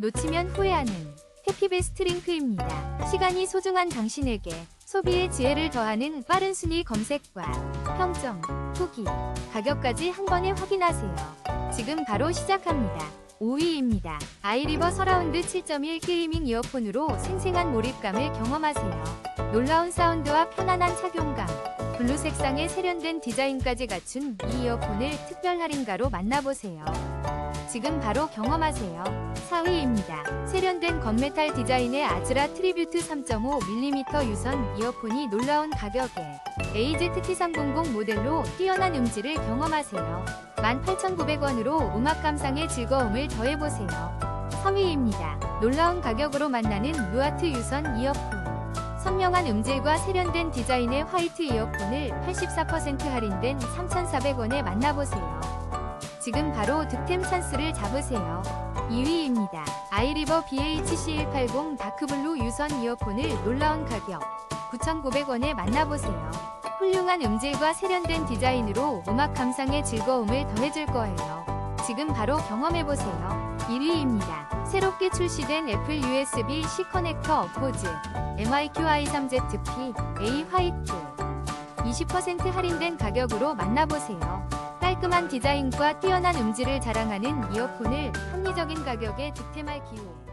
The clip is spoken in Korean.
놓치면 후회하는 해피베스트 링크입니다. 시간이 소중한 당신에게 소비의 지혜를 더하는 빠른 순위 검색과 평점, 후기, 가격까지 한 번에 확인하세요. 지금 바로 시작합니다. 5위입니다. 아이리버 서라운드 7.1 게이밍 이어폰으로 생생한 몰입감을 경험하세요. 놀라운 사운드와 편안한 착용감, 블루 색상의 세련된 디자인까지 갖춘 이 이어폰을 특별 할인가로 만나보세요. 지금 바로 경험하세요. 4위입니다. 세련된 건메탈 디자인의 아즈라 트리뷰트 3.5mm 유선 이어폰이 놀라운 가격에 AZT300 모델로 뛰어난 음질을 경험하세요. 18,900원으로 음악 감상의 즐거움을 더해보세요. 3위입니다. 놀라운 가격으로 만나는 루아트 유선 이어폰. 선명한 음질과 세련된 디자인의 화이트 이어폰을 84% 할인된 3,400원에 만나보세요. 지금 바로 득템 찬스를 잡으세요. 2위입니다. 아이리버 BHC180 다크블루 유선 이어폰을 놀라운 가격 9,900원에 만나보세요. 훌륭한 음질과 세련된 디자인으로 음악 감상의 즐거움을 더해줄 거예요. 지금 바로 경험해보세요. 1위입니다. 새롭게 출시된 애플 USB-C 커넥터 어포즈 MIQi3ZP A 화이트 20% 할인된 가격으로 만나보세요. 깔끔한 디자인과 뛰어난 음질을 자랑하는 이어폰을 합리적인 가격에 득템할 기회.